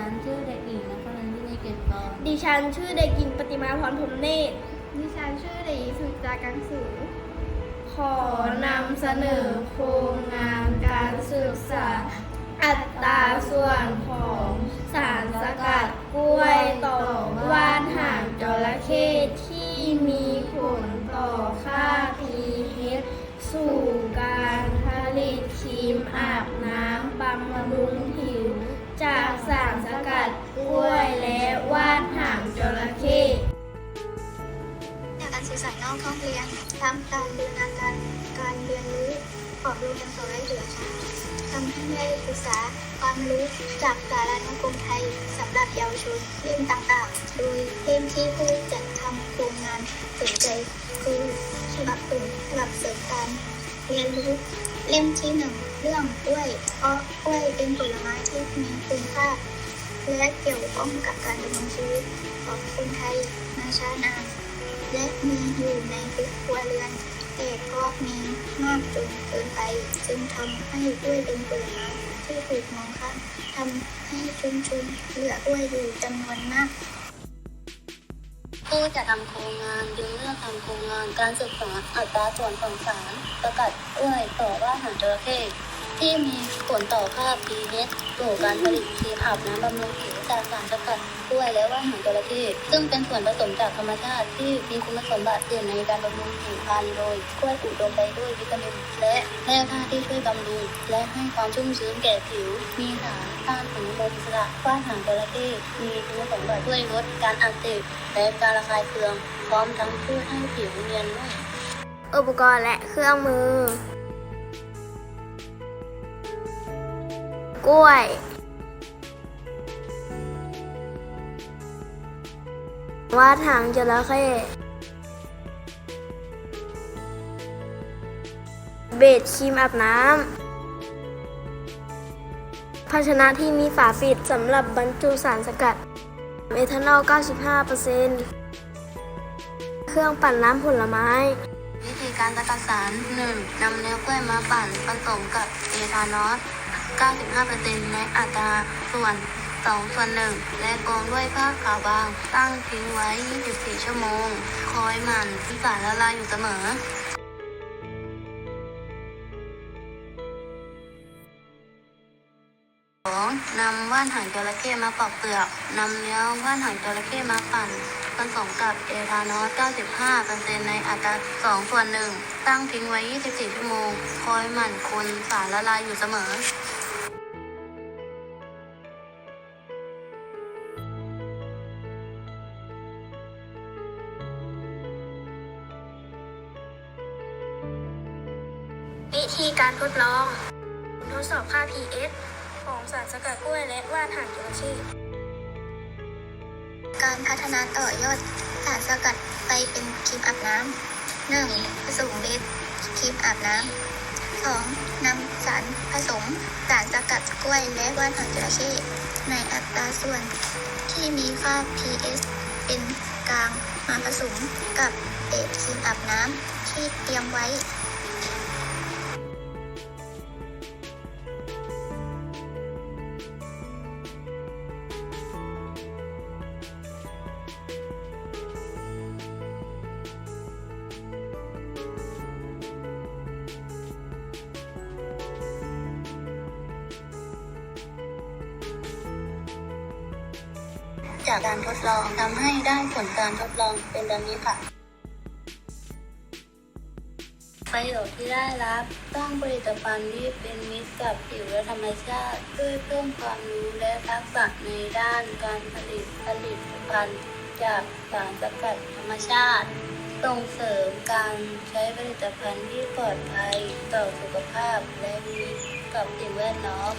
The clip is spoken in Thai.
ฉันชื่อเด็กหญิงนะคะนันทินีเกตกรดิฉันชื่อเด็กหญิงปฏิมาพรพรมเนตรดิฉันชื่อเด็กหญิงสุจากังสูขอนำเสนอโครงงานการศึกษา อัตราส่วนของสารสกัดกล้วยต่อว่านหางจระเข้ที่มีผลต่อค่า pH สู่การผลิตครีมอาบน้ำบำรุง สารสกัดกล้วยและว่านหางจระเข้จากการสื่อสารนอกห้องเรียนทำการบูรณาการการเรียนรู้ของโรงเรียนสอนให้เหลือใช้ทำให้ได้ศึกษาความรู้จากสารานุกรมไทยสำหรับเยาวชนเล่มต่างๆ โดยเล่มที่ผู้จัดทำโครงงานสนใจคือฉบับตุ่นฉบับเสริมการ เรียนรู้เล่มที่หนึ่งเรื่องกล้วย เพราะกล้วยเป็นผลไม้ที่มีคุณค่า และเกี่ยวข้องกับการดำรงชีวิตของคนไทยมาช้านานและมีอยู่ในทุกครัวเรือน แต่ก็มีมากจนเกินไปจึงทำให้กล้วยเป็นผลไม้ที่ถูกมองข้ามทำให้ชุมชนเหลือกล้วยอยู่จำนวนมาก ผู้จะทำโครงงานจึงเลือกทำโครงงานการศึกษาอัตราส่วนของสารประกัดกล้วยต่อว่าอาหารจระเข้ ที่มีผลต่อค่า pH สู่การผลิตครีมอาบน้ำบำรุงผิวจากสารสกัดกล้วยและว่าอาหารจระเข้ซึ่งเป็นส่วนผสมจากธรรมชาติที่มีคุณสมบัติเด่นในการบำรุงผิวพรรณโดยกล้วยอุดมไปด้วยวิตามิน และแร่ธาตุที่ช่วยบำรุงและให้ความชุ่มชื้นแก่ผิว มีสารต้านอนุมูลอิสระว่าหารจระเข้มีคุณสมบัติช่วยลดการอักเสบและการระคายเคือง พร้อมทั้งช่วยให้ผิวเนียนนุ่มอุปกรณ์และเครื่องมือ กล้วย ว่าถังจระเข้เบสครีมอาบน้ำภาชนะที่มีฝาปิดสำหรับบรรจุสารสกัด เมทานอล 95%เครื่องปั่นน้ำผลไม้ วิธีการสกัดสาร 1. นำเนื้อกล้วยมาปั่นผสมกับเอทานอล 95%ในอัตราส่วน 2 ส่วน 1 และกรองด้วยผ้าขาวบาง ตั้งทิ้งไว้ 24 ชั่วโมง คอยหมั่นที่สารละลายอยู่เสมอ 2. นำว่านหางจระเข้มาปอกเปลือกนำเนื้อว่านหางจระเข้มาปั่นผสมกับเอทานอล95%ในอัตรา2ส่วน1ตั้งทิ้งไว้ 24 ชั่วโมง คอยหมั่นคนสารละลายอยู่เสมอ วิธีการทดลอง ทดสอบค่า pH ของสารสกัดกล้วยและว่านหางจระเข้การพัฒนาต่อยอดสารสกัดไปเป็นครีมอาบน้ำหนึ่งผสมเบสครีมอาบน้ำสองนำสารผสมสารสกัดกล้วยและว่านหางจระเข้ในอัตราส่วนที่มีค่า pH เป็นกลางมาผสมกับเบสครีมอาบน้ำที่เตรียมไว้ จากการทดลองทำให้ได้ผลการทดลองเป็นดังนี้ค่ะ ประโยชน์ที่ได้รับสร้างผลิตภัณฑ์ที่เป็นมิตรกับผิวและธรรมชาติช่วยเพิ่มความรู้และทักษะในด้านการผลิตผลิตภัณฑ์จากสารสกัดธรรมชาติส่งเสริมการใช้ผลิตภัณฑ์ที่ปลอดภัยต่อสุขภาพและมิตรกับสิ่งแวดล้อม